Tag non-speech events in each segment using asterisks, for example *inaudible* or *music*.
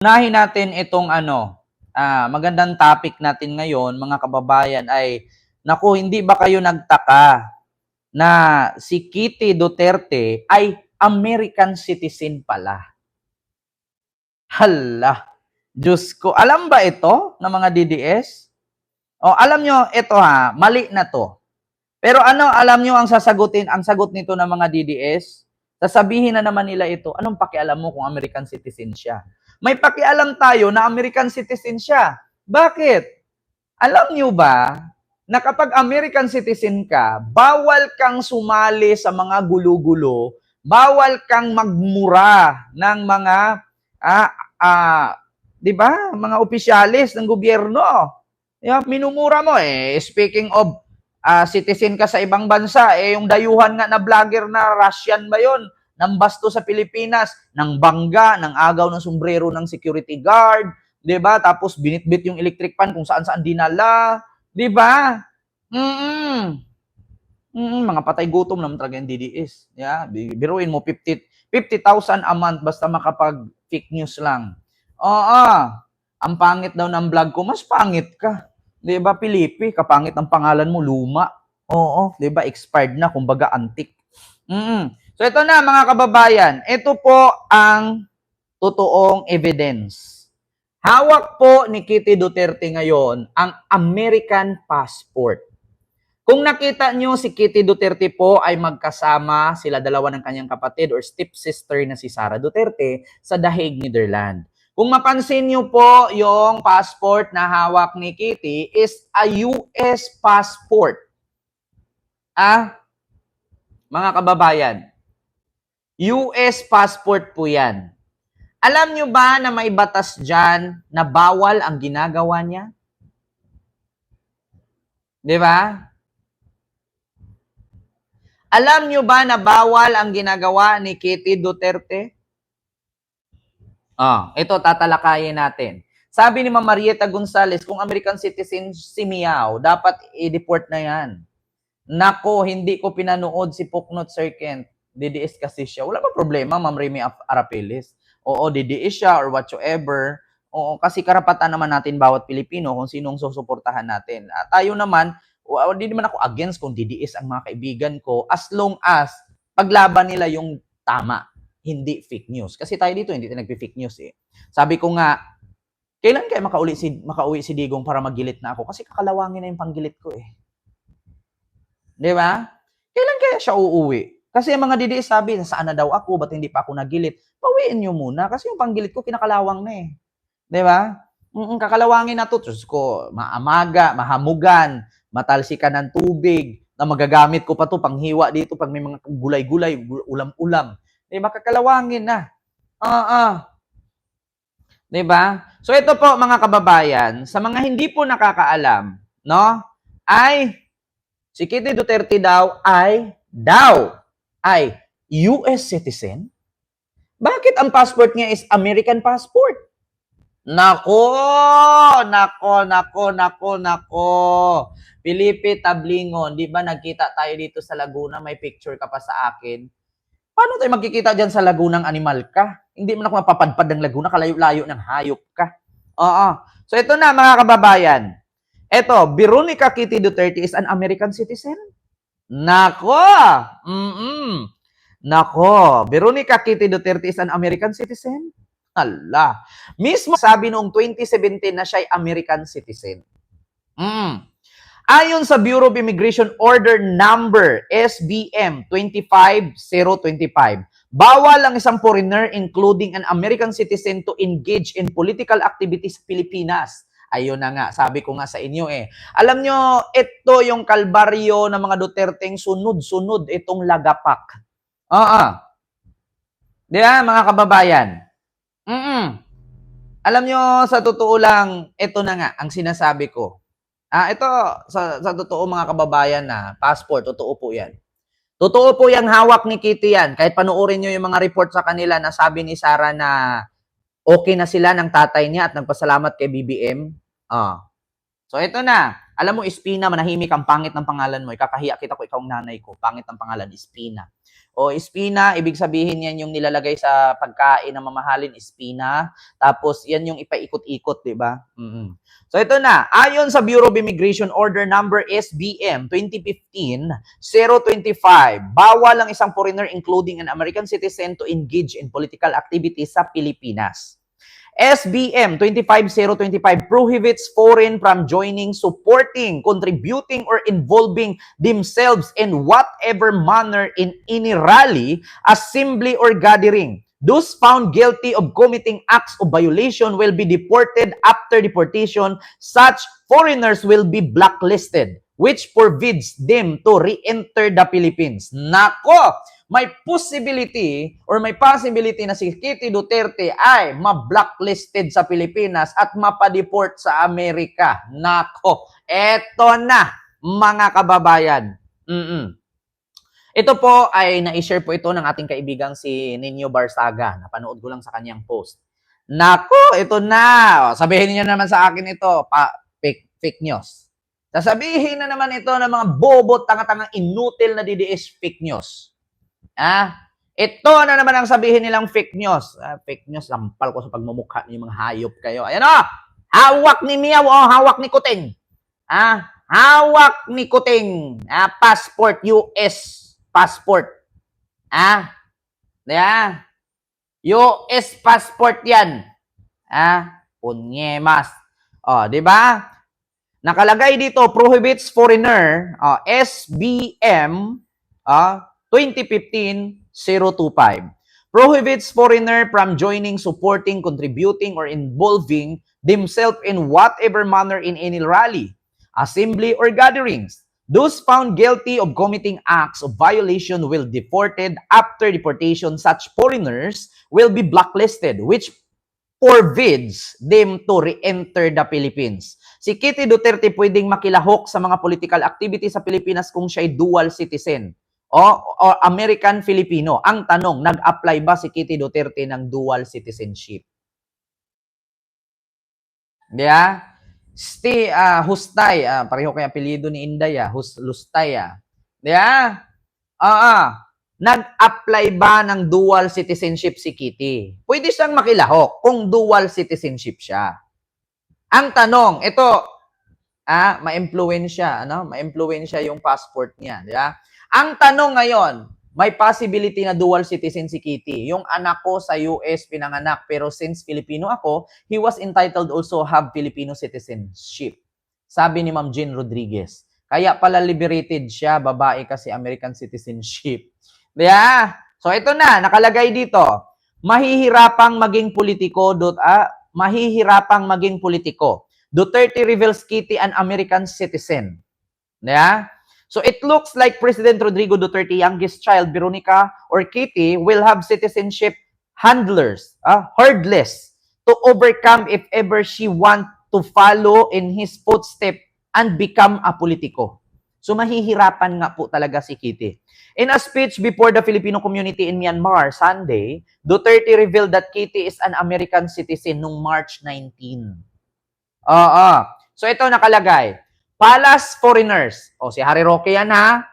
Unahin natin itong ano, ah, magandang topic natin ngayon, mga kababayan, ay, naku, hindi ba kayo nagtaka na si Kitty Duterte ay American citizen pala? Hala, Diyos ko. Alam ba ito ng mga DDS? O, alam nyo, ito ha, mali na to. Pero ano, alam nyo ang sasagutin, ang sagot nito ng mga DDS? Sasabihin na naman nila ito, anong pakialam mo kung American citizen siya? May pakialam tayo na American citizen siya. Bakit? Alam nyo ba na kapag American citizen ka, bawal kang sumali sa mga gulo-gulo, bawal kang magmura ng mga ah, ah, 'di ba? Mga opisyalis ng gobyerno. Yeah, minumura mo eh. Speaking of ah, citizen ka sa ibang bansa, eh yung dayuhan nga na vlogger na Russian ba 'yon? Nang basto sa Pilipinas, ng bangga, ng agaw ng sombrero ng security guard, 'di ba? Tapos binitbit yung electric fan kung saan-saan dinala, 'di ba? Mm. Mm, mga patay gutom naman talaga yung DDS. Yeah, bi- biruin mo 50 50,000 a month basta makapag fake news lang. Oo. Ang pangit daw ng vlog ko, mas pangit ka. 'Di ba, Pilipi? Kapangit ang pangalan mo, luma. Oo, 'di ba? Expired na, kumbaga antique. Mm. So ito na mga kababayan, ito po ang totoong evidence. Hawak po ni Kitty Duterte ngayon ang American passport. Kung nakita nyo si Kitty Duterte po ay magkasama sila dalawa ng kanyang kapatid or stepsister na si Sara Duterte sa The Hague, Netherlands. Kung mapansin nyo po yung passport na hawak ni Kitty is a US passport. Ah, mga kababayan, US passport po yan. Alam nyo ba na may batas dyan na bawal ang ginagawa niya? Di ba? Alam nyo ba na bawal ang ginagawa ni Kitty Duterte? Ah, ito tatalakayin natin. Sabi ni Ma'am Marieta Gonzales, kung American citizen si Miao, dapat i-deport na yan. Nako, hindi ko pinanood si Puknot Sir Kent. DDS kasi siya. Wala pa problema, Ma'am Remy Ap- Arapeles. Oo, DDS siya or whatsoever. Oo, kasi karapatan naman natin bawat Pilipino kung sinong susuportahan natin. At tayo naman, hindi naman ako against kung DDS ang mga kaibigan ko as long as paglaban nila yung tama, hindi fake news. Kasi tayo dito hindi tayo nagpi-fake news eh. Sabi ko nga, kailan kaya makauwi si makauwi si Digong para maggilit na ako? Kasi kakalawangin na yung panggilit ko eh. 'Di ba? Kailan kaya siya uuwi? Kasi ang mga DDS sabi, saan na daw ako, ba't hindi pa ako nagilit? Pawiin nyo muna kasi yung panggilit ko kinakalawang na eh. 'Di ba? Mm, kakalawangin na to. Diyos ko, maamaga, mahamugan, matalsikan ng tubig, na magagamit ko pa to panghiwa dito pag may mga gulay-gulay, gu- ulam-ulam. 'Di ba? Kakalawangin na. Ah, ah. 'Di ba? So ito po mga kababayan, sa mga hindi po nakakaalam, no? Ay si Kitty Duterte daw ay daw ay US citizen. Bakit ang passport niya is American passport? Nako, nako, nako, nako, nako. Felipe Tablingon, di ba nagkita tayo dito sa Laguna, may picture ka pa sa akin. Paano tayo magkikita dyan sa Lagunang animal ka? Hindi mo na mapapadpad ng Laguna, kalayo-layo ng hayop ka. Oo. So ito na mga kababayan. Ito, Veronica Kitty Duterte is an American citizen? Nako! Mm-mm. Nako, Veronica Kitty Duterte is an American citizen? Hala. Mismo sabi noong 2017 na siya ay American citizen. Mm. Ayon sa Bureau of Immigration Order Number SBM 25025, bawal ang isang foreigner including an American citizen to engage in political activities sa Pilipinas. Ayun na nga, sabi ko nga sa inyo eh. Alam nyo, ito yung kalbaryo ng mga Duterteng sunod-sunod itong lagapak. Oo. Di ba, mga kababayan? Mm Alam nyo, sa totoo lang, ito na nga ang sinasabi ko. Ah, ito, sa, sa totoo mga kababayan na, passport, totoo po yan. Totoo po yung hawak ni Kitty yan. Kahit panoorin nyo yung mga report sa kanila na sabi ni Sarah na okay na sila ng tatay niya at nagpasalamat kay BBM. Ah. So ito na. Alam mo, Espina, manahimik ang pangit ng pangalan mo. Ikakahiya kita ko, ikaw ang nanay ko. Pangit ng pangalan, Espina. O espina, ibig sabihin yan yung nilalagay sa pagkain na mamahalin, espina. Tapos yan yung ipaikot-ikot, di ba? mm So ito na, ayon sa Bureau of Immigration Order Number SBM 2015-025, bawal ang isang foreigner including an American citizen to engage in political activities sa Pilipinas. SBM 25025 prohibits foreign from joining, supporting, contributing, or involving themselves in whatever manner in any rally, assembly, or gathering. Those found guilty of committing acts of violation will be deported after deportation. Such foreigners will be blacklisted, which forbids them to re-enter the Philippines. Nako! May possibility or may possibility na si Kitty Duterte ay ma-blacklisted sa Pilipinas at mapadeport sa Amerika. Nako, eto na mga kababayan. Mm-mm. Ito po ay na-share po ito ng ating kaibigang si Nino Barsaga. Napanood ko lang sa kanyang post. Nako, ito na. Sabihin niyo naman sa akin ito, pa, fake, fake news. Sasabihin na naman ito ng mga bobo, tanga-tangang inutil na DDS fake news. Ah, ito na naman ang sabihin nilang fake news. Ah, fake news, sampal ko sa pagmumukha niyo mga hayop kayo. Ayan o, hawak ni Miyaw o hawak ni Kuting. Ah, hawak ni Kuting. Ah, passport, US passport. Ah, yeah. US passport yan. Ah, punyemas. Oh, di ba? Nakalagay dito, prohibits foreigner, uh, SBM, uh, 2015-025 prohibits foreigner from joining, supporting, contributing, or involving themselves in whatever manner in any rally, assembly, or gatherings. Those found guilty of committing acts of violation will deported after deportation. Such foreigners will be blacklisted, which forbids them to re-enter the Philippines. Si Kitty Duterte pwedeng makilahok sa mga political activity sa Pilipinas kung siya ay dual citizen o, o American Filipino. Ang tanong, nag-apply ba si Kitty Duterte ng dual citizenship? Yeah? Sti uh, Hustay, uh, pareho kay apelyido ni Inday, ah, Hus, Lustay. Ah. Yeah? Ah, uh, nag-apply ba ng dual citizenship si Kitty? Pwede siyang makilahok kung dual citizenship siya. Ang tanong, ito, ah, ma-impluwensya, ano? Ma-impluwensya yung passport niya, di ba? Ang tanong ngayon, may possibility na dual citizen si Kitty. Yung anak ko sa US pinanganak, pero since Filipino ako, he was entitled also have Filipino citizenship. Sabi ni Ma'am Jean Rodriguez. Kaya pala liberated siya, babae kasi American citizenship. *laughs* Yeah. So ito na, nakalagay dito. Mahihirapang maging politiko, dot, ah, mahihirapang maging politiko. Duterte reveals Kitty an American citizen. Yeah? So it looks like President Rodrigo Duterte, youngest child, Veronica or Kitty, will have citizenship handlers, uh, hurdless, to overcome if ever she want to follow in his footstep and become a politiko. So mahihirapan nga po talaga si Kitty. In a speech before the Filipino community in Myanmar Sunday, Duterte revealed that Kitty is an American citizen noong March 19. Oo. Uh, uh. So ito nakalagay. Palace foreigners. O, si Harry Roque yan ha.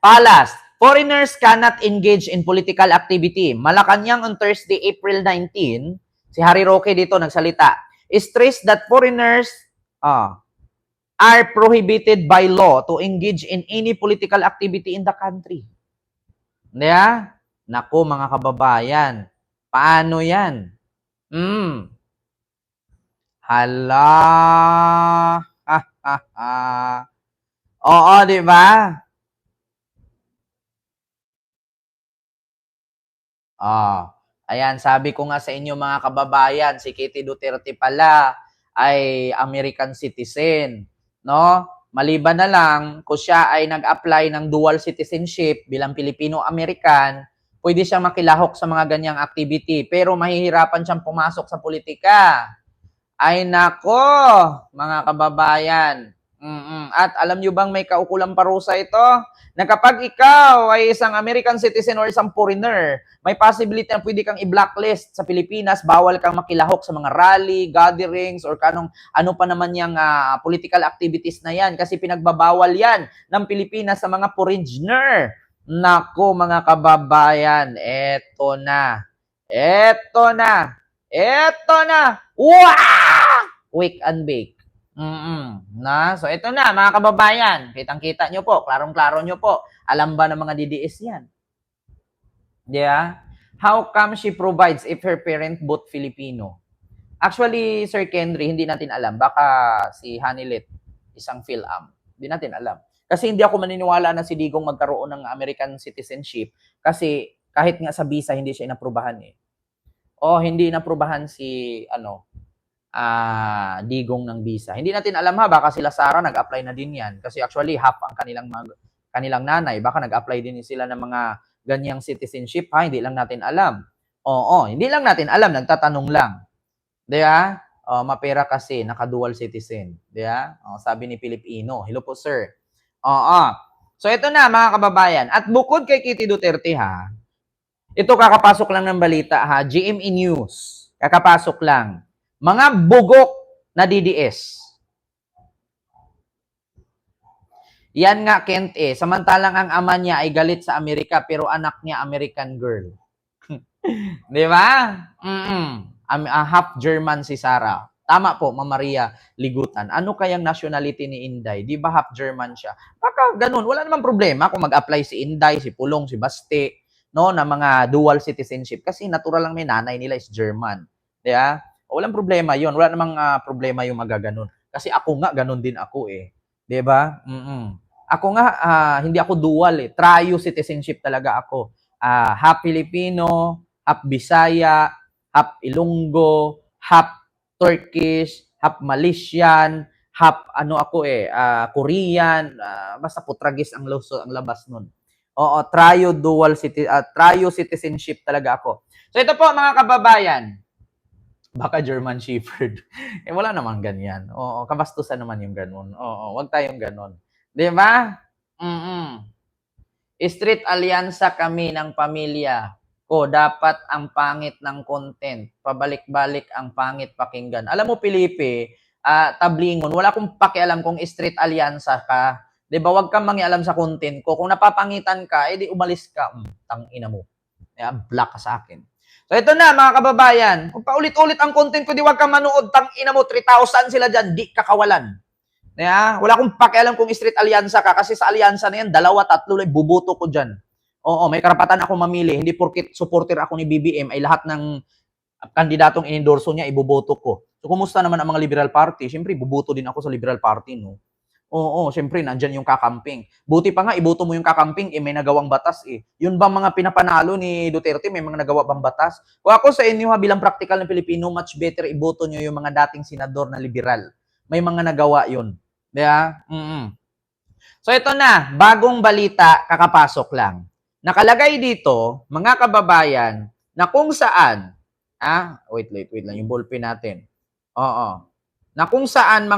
Palace. Foreigners cannot engage in political activity. Malacanang on Thursday, April 19, si Harry Roque dito nagsalita. Stress that foreigners uh, are prohibited by law to engage in any political activity in the country. Yeah? Nako mga kababayan, paano yan? Hmm. Hala. *laughs* Oo, di ba? Ah, ayan, sabi ko nga sa inyo mga kababayan, si Kitty Duterte pala ay American citizen, no? Maliban na lang kung siya ay nag-apply ng dual citizenship bilang Pilipino-American, pwede siya makilahok sa mga ganyang activity, pero mahihirapan siyang pumasok sa politika. Ay nako, mga kababayan. Mm-mm. At alam nyo bang may kaukulang parusa ito? Na kapag ikaw ay isang American citizen or isang foreigner, may possibility na pwede kang i-blacklist sa Pilipinas, bawal kang makilahok sa mga rally, gatherings, or kanong ano pa naman yung uh, political activities na yan kasi pinagbabawal yan ng Pilipinas sa mga foreigner. Nako mga kababayan, eto na. Eto na. Eto na. Wow! Quick and bake. Mm Na, so ito na mga kababayan. Kitang-kita nyo po, klarong-klaro nyo po. Alam ba ng mga DDS yan? Yeah? How come she provides if her parent both Filipino? Actually, Sir Kendry, hindi natin alam. Baka si Hanilet, isang PhilAm. Hindi natin alam. Kasi hindi ako maniniwala na si Digong magkaroon ng American citizenship kasi kahit nga sa visa, hindi siya inaprubahan eh. O hindi inaprubahan si, ano, ah Digong ng visa. Hindi natin alam ha, baka sila Sara nag-apply na din yan. Kasi actually, half ang kanilang, mag, kanilang nanay. Baka nag-apply din sila ng mga ganyang citizenship ha, hindi lang natin alam. Oo, hindi lang natin alam, nagtatanong lang. Di ba? Oh, mapera kasi, naka-dual citizen. Di ba? Oh, sabi ni Filipino. Hello po, sir. Oo. So, ito na, mga kababayan. At bukod kay Kitty Duterte, ha, ito kakapasok lang ng balita, ha, GME News. Kakapasok lang. Mga bugok na DDS. Yan nga, Kent eh. Samantalang ang ama niya ay galit sa Amerika, pero anak niya American girl. *laughs* Di ba? Mm-mm. Ah, half German si Sarah. Tama po, Mama Maria Ligutan. Ano kayang nationality ni Inday? Di ba half German siya? Baka ganun. Wala namang problema kung mag-apply si Inday, si Pulong, si Baste, no, na mga dual citizenship. Kasi natural lang may nanay nila is German. Di ba? Walang problema yon Wala namang ah, problema yung magaganon. Kasi ako nga, ganun din ako eh. Di ba? Mm-mm. Ako nga, ah, hindi ako dual eh. Trio citizenship talaga ako. Ah, half Filipino, half Bisaya, half Ilonggo, half Turkish, half Malaysian, half ano ako eh, ah, Korean, ah, basta putragis ang luso ang labas nun. Oo, trio dual citi ah, trio citizenship talaga ako. So ito po mga kababayan, baka German Shepherd. *laughs* eh wala naman ganyan. Oo, kabastusan naman yung ganun. Oo, wag tayong ganun. 'Di ba? Mm. Street alyansa kami ng pamilya ko, dapat ang pangit ng content. Pabalik-balik ang pangit pakinggan. Alam mo, Pilipe, ah, tablingon, wala akong pakialam kung street alyansa ka. 'Di ba? Wag kang mangialam sa content ko. Kung napapangitan ka, edi umalis ka. Mm, tang ina mo. Kaya black ka sa akin. So ito na mga kababayan, kung paulit-ulit ang content ko, di wag kang manood, tang ina mo, 3,000 sila dyan, di kakawalan. Yeah? Wala akong pakialam kung street alyansa ka kasi sa alyansa na yan, dalawa, tatlo lang, bubuto ko dyan. Oo, may karapatan ako mamili. Hindi porkit supporter ako ni BBM ay lahat ng kandidatong inendorso niya, iboboto ko. So, kumusta naman ang mga Liberal Party? Siyempre, iboboto din ako sa Liberal Party, no? Oo, siyempre, nandyan yung kakamping. Buti pa nga, iboto mo yung kakamping, eh, may nagawang batas, eh. Yun ba mga pinapanalo ni Duterte, may mga nagawa bang batas? Kung ako sa inyo, ha, bilang practical ng Pilipino, much better iboto nyo yung mga dating senador na liberal. May mga nagawa yun. Diba? mm So, ito na, bagong balita, kakapasok lang. Nakalagay dito, mga kababayan, na kung saan, ah, wait, wait, wait lang, yung ballpen natin. Oo. Na kung saan mga